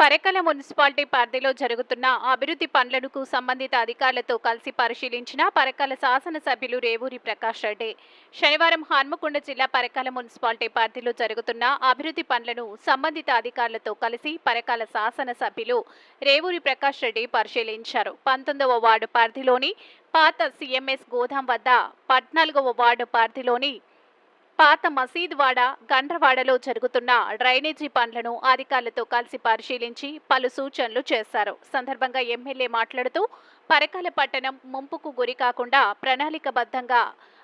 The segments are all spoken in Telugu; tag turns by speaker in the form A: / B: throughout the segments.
A: పరకల మున్సిపాలిటీ పరిధిలో జరుగుతున్న అభివృద్ధి పనులకు సంబంధిత అధికారులతో కలిసి పరిశీలించిన పరకాల శాసనసభ్యులు రేవూరి ప్రకాష్ రెడ్డి. శనివారం హన్మకొండ జిల్లా పరకాల మున్సిపాలిటీ పరిధిలో జరుగుతున్న అభివృద్ధి పనులను సంబంధిత అధికారులతో కలిసి పరకాల శాసనసభ్యులు రేవూరి ప్రకాష్ రెడ్డి పరిశీలించారు. పంతొమ్మిదవ వార్డు పరిధిలోని పాత సిఎంఎస్ గోదాం వద్ద పద్నాలుగవ వార్డు పరిధిలోని పాత మసీద్వాడ గండ్రవాడలో జరుగుతున్న డ్రైనేజీ పనులను అధికారులతో కలిసి పరిశీలించి పలు సూచనలు చేశారు. సందర్భంగా ఎమ్మెల్యే మాట్లాడుతూ పరకాల పట్టణం ముంపుకు గురి కాకుండా ప్రణాళికబద్ధంగా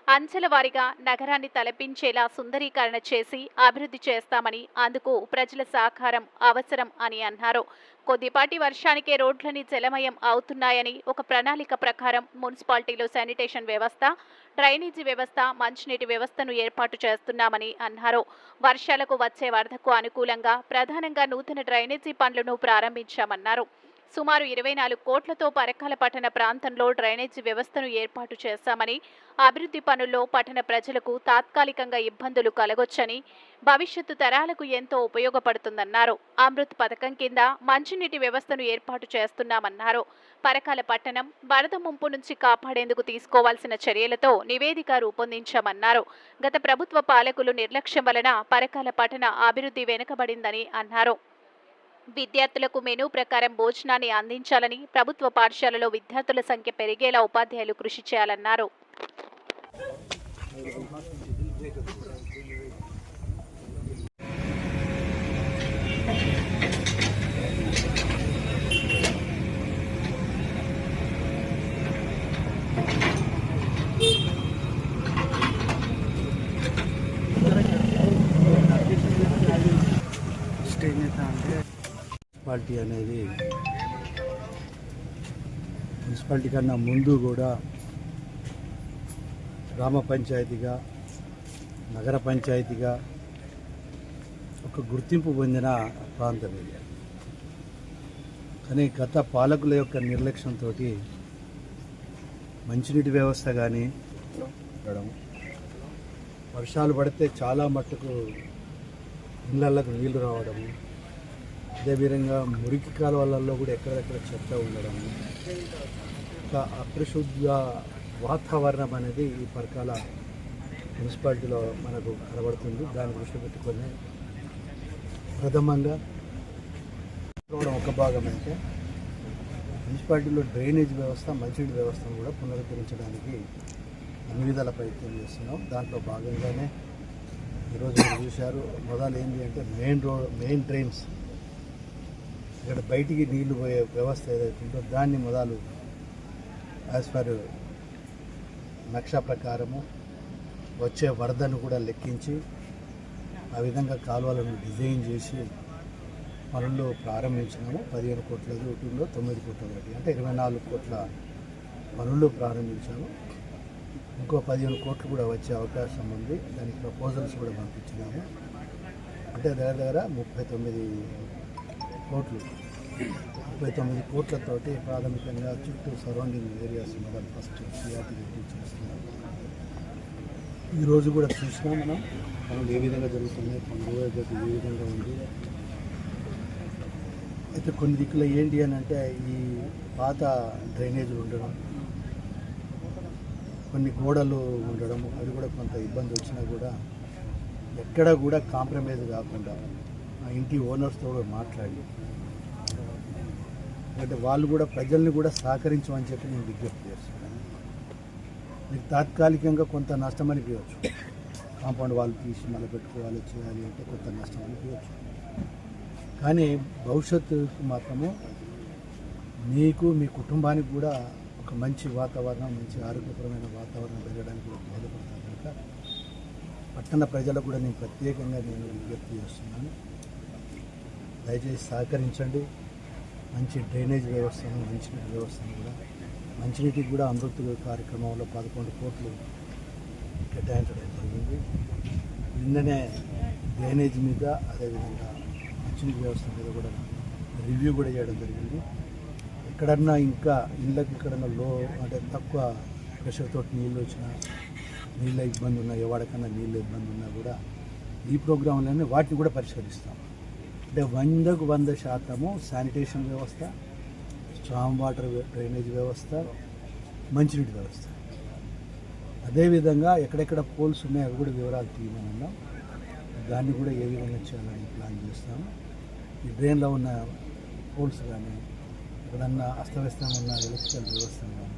A: అంచెల వారీగా నగరాన్ని తలపించేలా సుందరీకరణ చేసి అభివృద్ధి చేస్తామని అందుకు ప్రజల సహకారం అవసరం అని అన్నారు. కొద్దిపాటి వర్షానికే రోడ్లని జలమయం అవుతున్నాయని ఒక ప్రణాళిక ప్రకారం మున్సిపాలిటీలో శానిటేషన్ వ్యవస్థ డ్రైనేజీ వ్యవస్థ మంచినీటి వ్యవస్థను ఏర్పాటు చేస్తున్నామని అన్నారు. వర్షాలకు వచ్చే వరదకు అనుకూలంగా ప్రధానంగా నూతన డ్రైనేజీ పనులను ప్రారంభించామన్నారు. సుమారు ఇరవై నాలుగు కోట్లతో పరకాల పట్టణ ప్రాంతంలో డ్రైనేజీ వ్యవస్థను ఏర్పాటు చేశామని అభివృద్ధి పనుల్లో పట్టణ ప్రజలకు తాత్కాలికంగా ఇబ్బందులు కలగొచ్చని భవిష్యత్తు తరాలకు ఎంతో ఉపయోగపడుతుందన్నారు. అమృత్ పథకం కింద మంచినీటి వ్యవస్థను ఏర్పాటు చేస్తున్నామన్నారు. పరకాల పట్టణం వరద ముంపు నుంచి కాపాడేందుకు తీసుకోవాల్సిన చర్యలతో నివేదిక రూపొందించామన్నారు. గత ప్రభుత్వ పాలకులు నిర్లక్ష్యం వలన పరకాల పట్టణ అభివృద్ధి వెనుకబడిందని అన్నారు. విద్యార్థులకు మెనూ ప్రకారం భోజనాన్ని అందించాలని ప్రభుత్వ పాఠశాలలో విద్యార్థుల సంఖ్య పెరిగేలా ఉపాధ్యాయులు కృషి చేయాలన్నారు.
B: మున్సిపాలిటీ అనేది మున్సిపాలిటీ కన్నా ముందు కూడా గ్రామ పంచాయతీగా నగర పంచాయతీగా ఒక గుర్తింపు పొందిన ప్రాంతం ఇది. కానీ గత పాలకుల యొక్క నిర్లక్ష్యంతో మంచినీటి వ్యవస్థ కానీ ఉండడం వర్షాలు పడితే చాలా మట్టుకు ఇళ్ళకు నీళ్ళు రావడము అదేవిధంగా మురికి కాలువలలో కూడా ఎక్కడెక్కడ చెత్త ఉండడం ఒక అపరిశుద్ధ వాతావరణం అనేది ఈ పరకాల మున్సిపాలిటీలో మనకు కనబడుతుంది. దాన్ని దృష్టి పెట్టుకొని ప్రథమంగా ఒక భాగం అయితే మున్సిపాలిటీలో డ్రైనేజ్ వ్యవస్థ మంచినీటి వ్యవస్థను కూడా పునరుద్ధరించడానికి అన్ని విధాల ప్రయత్నం చేస్తున్నాం. దాంట్లో భాగంగానే ఈరోజు మీరు చూశారు మొదలు ఏంటి అంటే మెయిన్ రోడ్ మెయిన్ డ్రైన్స్ ఇక్కడ బయటికి నీళ్ళు పోయే వ్యవస్థ ఏదైతే ఉందో దాన్ని మొదలు యాజ్ పర్ నక్షా ప్రకారము వచ్చే వరదను కూడా లెక్కించి ఆ విధంగా కాలువలను డిజైన్ చేసి పనులు ప్రారంభించినాము. పదిహేను కోట్ల రూపంలో తొమ్మిది కోట్ల ఒకటి. అంటే ఇరవై నాలుగు కోట్ల పనులు ప్రారంభించాము. ఇంకో పదిహేను కోట్లు కూడా వచ్చే అవకాశం ఉంది. దానికి ప్రపోజల్స్ కూడా పంపించినాము. అంటే దగ్గర దగ్గర ముప్పై తొమ్మిది కోట్లు ముప్పై తొమ్మిది కోట్లతోటి ప్రాథమికంగా చుట్టూ సరౌండింగ్ ఏరియాస్ మొదలు ఫస్ట్ సిఆర్టీ చూస్తున్నాం. ఈరోజు కూడా చూసినాం మనం. పనులు ఏ విధంగా జరుగుతున్నాయి పనులు ఏ విధంగా ఉంది? అయితే కొన్ని దిక్కులో ఏంటి అని అంటే ఈ పాత డ్రైనేజీలు ఉండడం కొన్ని గోడలు ఉండడం అది కూడా కొంత ఇబ్బంది వచ్చినా కూడా ఎక్కడ కూడా కాంప్రమైజ్ కాకుండా ఆ ఇంటి ఓనర్స్తో కూడా మాట్లాడి అంటే వాళ్ళు కూడా ప్రజల్ని కూడా సహకరించమని చెప్పి నేను విజ్ఞప్తి చేస్తున్నాను. మీకు తాత్కాలికంగా కొంత నష్టం అనిపించవచ్చు. కాంపౌండ్ వాళ్ళు తీసి మళ్ళీ పెట్టుకోవాలి చేయాలి అంటే కొంత నష్టం అనిపించవచ్చు. కానీ భవిష్యత్తుకు మాత్రము మీకు మీ కుటుంబానికి కూడా ఒక మంచి వాతావరణం మంచి ఆరోగ్యపరమైన వాతావరణం పెరగడానికి కూడా కనుక పట్టణ ప్రజలకు కూడా నేను ప్రత్యేకంగా నేను విజ్ఞప్తి చేస్తున్నాను. దయచేసి సహకరించండి. మంచి డ్రైనేజ్ వ్యవస్థను మంచినీటి వ్యవస్థను కూడా మంచినీటికి కూడా అమృత్ కార్యక్రమంలో పదకొండు కోట్లు కేటాయించడం జరిగింది. నిన్ననే డ్రైనేజ్ మీద అదేవిధంగా మంచినీటి వ్యవస్థ మీద కూడా రివ్యూ కూడా చేయడం జరిగింది. ఎక్కడన్నా ఇంకా ఇళ్ళకి ఎక్కడన్నా లో అంటే తక్కువ ప్రెషర్తో నీళ్ళు వచ్చినా నీళ్ళ ఇబ్బంది ఉన్నా ఎవరికన్నా నీళ్ళ ఇబ్బంది ఉన్నా కూడా ఈ ప్రోగ్రాంలోనే వాటిని కూడా పరిష్కరిస్తాం. అంటే వందకు వంద శాతము శానిటేషన్ వ్యవస్థ స్ట్రాంగ్ వాటర్ డ్రైనేజ్ వ్యవస్థ మంచినీటి వ్యవస్థ. అదేవిధంగా ఎక్కడెక్కడ పోల్స్ ఉన్నాయో అవి కూడా వివరాలు తీయమని ఉన్నాం దాన్ని కూడా ఏ విధంగా చేయాలని ప్లాన్ చేస్తాము ఈ డ్రైన్లో ఉన్న పోల్స్ కానీ ఎక్కడన్నా అస్తవ్యస్తంగా ఉన్న ఎలక్ట్రికల్ వ్యవస్థ కానీ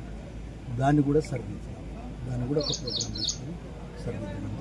B: దాన్ని కూడా సరిదిద్దాం. దాన్ని కూడా ఒక ప్రోగ్రామ్ తీసుకొని సరిదిద్దాం